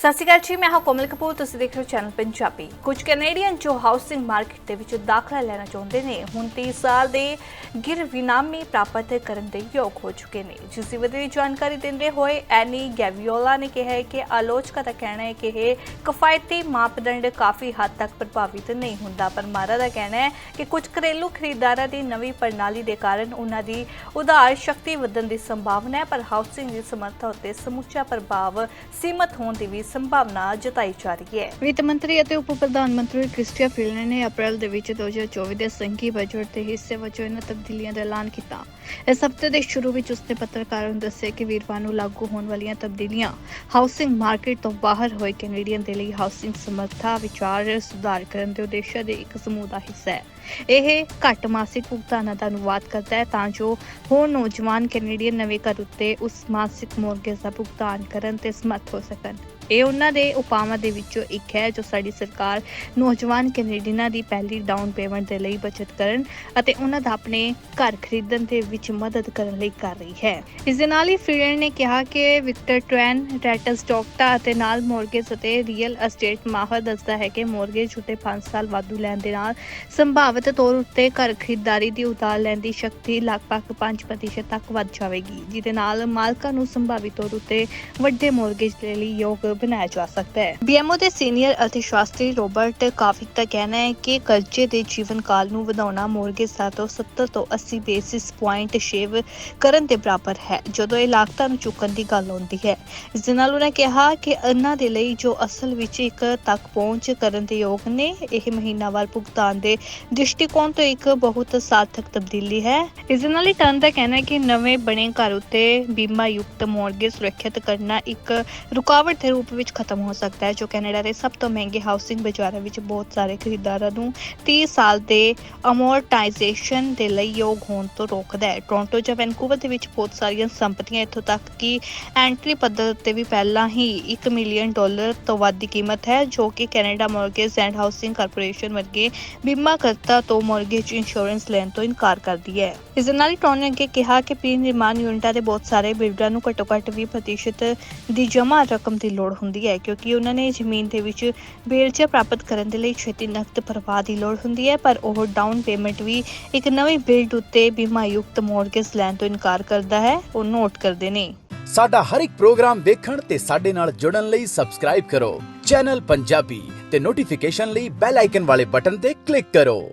ਸਤਿ ਸ਼੍ਰੀ ਅਕਾਲ ਜੀ, ਮੈਂ ਹਾਂ ਕੋਮਲ ਕਪੂਰ, ਤੁਸੀਂ ਦੇਖ ਰਹੇ ਹੋ ਚੈਨਲ ਪੰਜਾਬੀ। ਕੁਝ ਕੈਨੇਡੀਅਨ ਜੋ ਹਾਊਸਿੰਗ ਮਾਰਕੀਟ ਦੇ ਵਿੱਚ ਦਾਖਲਾ ਲੈਣਾ ਚਾਹੁੰਦੇ ਨੇ, ਹੁਣ 30 ਸਾਲ ਦੇ ਗਿਰਵਿਨਾਮੀ ਪ੍ਰਾਪਤ ਕਰਨ ਦੇ ਯੋਗ ਹੋ ਚੁੱਕੇ ਨੇ। ਜਿਸ ਦੀ ਵਧੇਰੀ ਜਾਣਕਾਰੀ ਦਿੰਦੇ ਹੋਏ, ਐਨੀ ਗੈਵੀਓਲਾ ਨੇ ਕਿਹਾ ਹੈ ਕਿ ਆਲੋਚਕਾ ਦਾ ਕਹਿਣਾ ਹੈ ਕਿ ਇਹ ਕਿਫਾਇਤੀ ਮਾਪਦੰਡ ਕਾਫੀ ਹੱਦ ਤੱਕ ਪ੍ਰਭਾਵਿਤ ਨਹੀਂ ਹੁੰਦਾ, ਪਰ ਮਾਰਾ ਦਾ ਕਹਿਣਾ ਹੈ ਕਿ ਕੁਝ ਘਰੇਲੂ ਖਰੀਦਦਾਰਾਂ ਦੀ ਨਵੀਂ ਪ੍ਰਣਾਲੀ ਦੇ ਕਾਰਨ ਉਹਨਾਂ ਦੀ ਉਧਾਰ ਸ਼ਕਤੀ ਵਧਣ ਦੀ ਸੰਭਾਵਨਾ ਹੈ, ਪਰ ਹਾਊਸਿੰਗ ਦੀ ਸਮਰੱਥਾ ਉੱਤੇ ਸਮੁੱਚਾ ਪ੍ਰਭਾਵ ਸੀਮਤ ਹੋਣ ਦੀ ਵੀ ਸੰਭਾਵਨਾ ਜਤਾਈ ਜਾ ਰਹੀ ਹੈ। ਵਿੱਤ ਮੰਤਰੀ ਅਤੇ ਉਪ ਪ੍ਰਧਾਨ ਮੰਤਰੀ ਕ੍ਰਿਸਟੀਆ ਫਿਲਨੇ ਨੇ ਅਪ੍ਰੈਲ ਦੇ ਵਿੱਚ 2024 ਦੇ ਸੰਘੀ ਬਜਟ ਦੇ ਹਿੱਸੇ ਵਜੋਂ ਇਹਨਾਂ ਤਬਦੀਲੀਆਂ ਦਾ ਐਲਾਨ ਕੀਤਾ। ਇਸ ਹਫ਼ਤੇ ਦੇ ਸ਼ੁਰੂ ਵਿੱਚ ਉਸਨੇ ਪੱਤਰਕਾਰਾਂ ਨੂੰ ਦੱਸਿਆ ਕਿ ਵੀਰਵਾਰ ਨੂੰ ਲਾਗੂ ਹੋਣ ਵਾਲੀਆਂ ਤਬਦੀਲੀਆਂ ਹਾਊਸਿੰਗ ਮਾਰਕੀਟ ਤੋਂ ਬਾਹਰ ਹੋਏ ਕੈਨੇਡੀਅਨ ਦੇ ਲਈ ਹਾਊਸਿੰਗ ਸਮਰੱਥਾ ਵਿਚਾਰ ਸੁਧਾਰ ਕਰਨ ਦੇ ਉਦੇਸ਼ਾਂ ਦੇ ਇੱਕ ਸਮੂਹ ਦਾ ਹਿੱਸਾ ਹੈ। ਇਹ ਘੱਟ ਮਾਸਿਕ ਭੁਗਤਾਨਾਂ ਦਾ ਅਨੁਵਾਦ ਕਰਦਾ ਹੈ ਤਾਂ ਜੋ ਹੋਰ ਨੌਜਵਾਨ ਕੈਨੇਡੀਅਨ ਨਵੇਂ ਘਰ ਉੱਤੇ ਉਸ ਮਾਸਿਕ ਮੋਰਗੇਜ ਦਾ ਭੁਗਤਾਨ ਕਰਨ ਤੇ ਸਮਰੱਥ ਹੋ ਸਕਣ। ਇਹ ਉਹਨਾਂ ਦੇ ਉਪਾਵਾਂ ਦੇ ਵਿੱਚੋਂ ਇੱਕ ਹੈ ਜੋ ਸਾਡੀ ਸਰਕਾਰ ਨੌਜਵਾਨ ਕੈਨੇਡੀਅਨਾਂ ਦੀ ਪਹਿਲੀ ਡਾਊਨ ਪੇਮੈਂਟ ਦੇ ਲਈ ਬਚਤ ਕਰਨ ਅਤੇ ਉਹਨਾਂ ਦਾ ਆਪਣੇ ਘਰ ਖਰੀਦਣ ਦੇ ਵਿੱਚ ਮਦਦ ਕਰਨ ਲਈ ਕਰ ਰਹੀ ਹੈ। ਇਸ ਦੇ ਨਾਲ ਹੀ ਫੀਲਡ ਨੇ ਕਿਹਾ ਕਿ ਵਿਕਟਰ ਟਵੈਨ ਰੈਟਸ ਡਾਕਟਾ ਅਤੇ ਨਾਲ ਮੋਰਗੇਜ ਅਤੇ ਰੀਅਲ ਅਸਟੇਟ ਮਾਹਰ ਦੱਸਦਾ ਹੈ ਕਿ ਮੋਰਗੇਜ ਉੱਤੇ 5 ਸਾਲ ਵਾਧੂ ਲੈਣ ਦੇ ਨਾਲ ਸੰਭਾਵਿਤ ਤੌਰ ਉੱਤੇ ਘਰ ਖਰੀਦਦਾਰੀ ਦੀ ਉਤਾਰ ਲੈਣ ਦੀ ਸ਼ਕਤੀ ਲਗਭਗ 5% ਤੱਕ ਵੱਧ ਜਾਵੇਗੀ, ਜਿਹਦੇ ਨਾਲ ਮਾਲਕਾਂ ਨੂੰ ਸੰਭਾਵਿਤ ਤੌਰ ਉੱਤੇ ਵੱਡੇ ਮੋਰਗੇਜ ਦੇ ਲਈ ਯੋਗ ਬਣਾਇਆ ਜਾ ਸਕਦਾ ਹੈ। ਬੀਐਮਓ ਦੇ ਸੀਨੀਅਰ ਅਰਥਸ਼ਾਸਤਰੀ ਰੋਬਰਟ ਕਾਫਿਕ ਦਾ ਕਹਿਣਾ ਹੈ ਕਿ ਕਰਜ਼ੇ ਦੇ ਜੀਵਨ ਕਾਲ ਨੂੰ ਵਧਾਉਣਾ ਮੋਰਗੇਜ ਦਰ ਤੋਂ 70 ਤੋਂ 80 ਬੇਸਿਸ ਪੁਆਇੰਟ ਸ਼ੇਵ ਕਰਨ ਦੇ ਬਰਾਬਰ ਹੈ, ਜਦੋਂ ਇਹ ਲਾਗਤਾਂ ਨੂੰ ਚੁੱਕਣ ਦੀ ਗੱਲ ਆਉਂਦੀ ਹੈ। ਇਸ ਦੇ ਨਾਲ ਉਹਨਾਂ ਕਿਹਾ ਕਿ ਇਹਨਾਂ ਦੇ ਲਈ ਜੋ ਅਸਲ ਵਿੱਚ ਇੱਕ ਤੱਕ ਪਹੁੰਚ ਕਰਨ ਦੇ ਯੋਗ ਨੇ, ਇਹ ਮਹੀਨਾਵਾਰ ਭੁਗਤਾਨ ਦੇ ਦ੍ਰਿਸ਼ਟੀਕੋਣ ਤੋਂ ਇੱਕ ਬਹੁਤ ਸਾਰਥਕ ਤਬਦੀਲੀ ਹੈ। ਇਸ ਨਾਲ ਹੀ ਟਰਨ ਦਾ ਕਹਿਣਾ ਹੈ ਕਿ ਨਵੇਂ ਬਣੇ ਘਰ ਉੱਤੇ ਬੀਮਾ ਯੁਕਤ ਮੋਰਗੇਜ ਸੁਰੱਖਿਅਤ ਕਰਨਾ ਇੱਕ ਰੁਕਾਵਟ ਦੇ ਰੂਪ ਵਿੱਚ ਖਤਮ ਹੋ ਸਕਦਾ ਹੈ, ਜੋ ਕੈਨੇਡਾ ਦੇ ਸਭ ਤੋਂ ਮਹਿੰਗੇ ਹਾਊਸਿੰਗ ਬਾਜ਼ਾਰਾਂ ਵਿੱਚ ਬਹੁਤ ਸਾਰੇ ਖਰੀਦਦਾਰਾਂ ਨੂੰ 30 ਸਾਲ ਦੇ ਅਮੋਰਟਾਈਜੇਸ਼ਨ ਦੇ ਲਈ ਯੋਗ ਹੋਣ ਤੋਂ ਰੋਕਦਾ ਹੈ। ਟੋਰਾਂਟੋ ਜਾਂ ਵੈਨਕੂਵਰ ਦੇ ਵਿੱਚ ਬਹੁਤ ਸਾਰੀਆਂ ਸੰਪਤੀਆਂ ਇੱਥੋਂ ਤੱਕ ਕਿ ਐਂਟਰੀ ਪੱਧਰ ਉੱਤੇ ਵੀ ਪਹਿਲਾਂ ਹੀ 1 ਮਿਲੀਅਨ ਡਾਲਰ ਤੋਂ ਵੱਧ ਦੀ ਕੀਮਤ ਹੈ, ਜੋ ਕਿ Canada mortgage and housing corporation ਵਰਗੇ ਬੀਮਾਕਰਤਾ ਤੋਂ ਮਾਰਗੇਜ ਇੰਸ਼ੋਰੈਂਸ ਲੈਣ ਤੋਂ ਇਨਕਾਰ ਕਰਦੀ ਹੈ। ਇਸ ਦੇ ਨਾਲ ਹੀ ਟੋਨ ਨੇ ਅੱਗੇ ਕਿਹਾ ਕਿ ਪ੍ਰੀ ਨਿਰਮਾਣ ਯੂਨਿਟਾਂ ਦੇ ਬਹੁਤ ਸਾਰੇ ਬਿਲਡਰਾਂ ਨੂੰ ਘੱਟੋ-ਘੱਟ 20% ਦੀ ਜਮ੍ਹਾਂ ਰਕਮ ਦੀ ਲੋੜ ਹੁੰਦੀ ਹੈ, ਕਿਉਂਕਿ ਉਹਨਾਂ ਨੇ ਜ਼ਮੀਨ ਦੇ ਵਿੱਚ ਵੇਲਚਾ ਪ੍ਰਾਪਤ ਕਰਨ ਦੇ ਲਈ ਛੇਤੀ ਨਕਦ ਪ੍ਰਵਾਹ ਦੀ ਲੋੜ ਹੁੰਦੀ ਹੈ, ਪਰ ਉਹ ਡਾਊਨ ਪੇਮੈਂਟ ਵੀ ਇੱਕ ਨਵੀਂ ਬਿਲਡ ਉੱਤੇ ਬੀਮਾ ਮਾਰਗੇਜ ਲੈਣ ਤੋਂ ਇਨਕਾਰ ਕਰਦਾ ਹੈ, ਉਹ ਨੋਟ ਕਰਦੇ ਨੇ। ਸਾਡਾ ਹਰ ਇੱਕ ਪ੍ਰੋਗਰਾਮ ਵੇਖਣ ਤੇ ਸਾਡੇ ਨਾਲ ਜੁੜਨ ਲਈ ਸਬਸਕ੍ਰਾਈਬ ਕਰੋ। ਚੈਨਲ ਪੰਜਾਬੀ ਤੇ ਨੋਟੀਫਿਕੇਸ਼ਨ ਲਈ ਬੈਲ ਆਈਕਨ ਵਾਲੇ ਬਟਨ ਤੇ ਕਲਿੱਕ ਕਰੋ।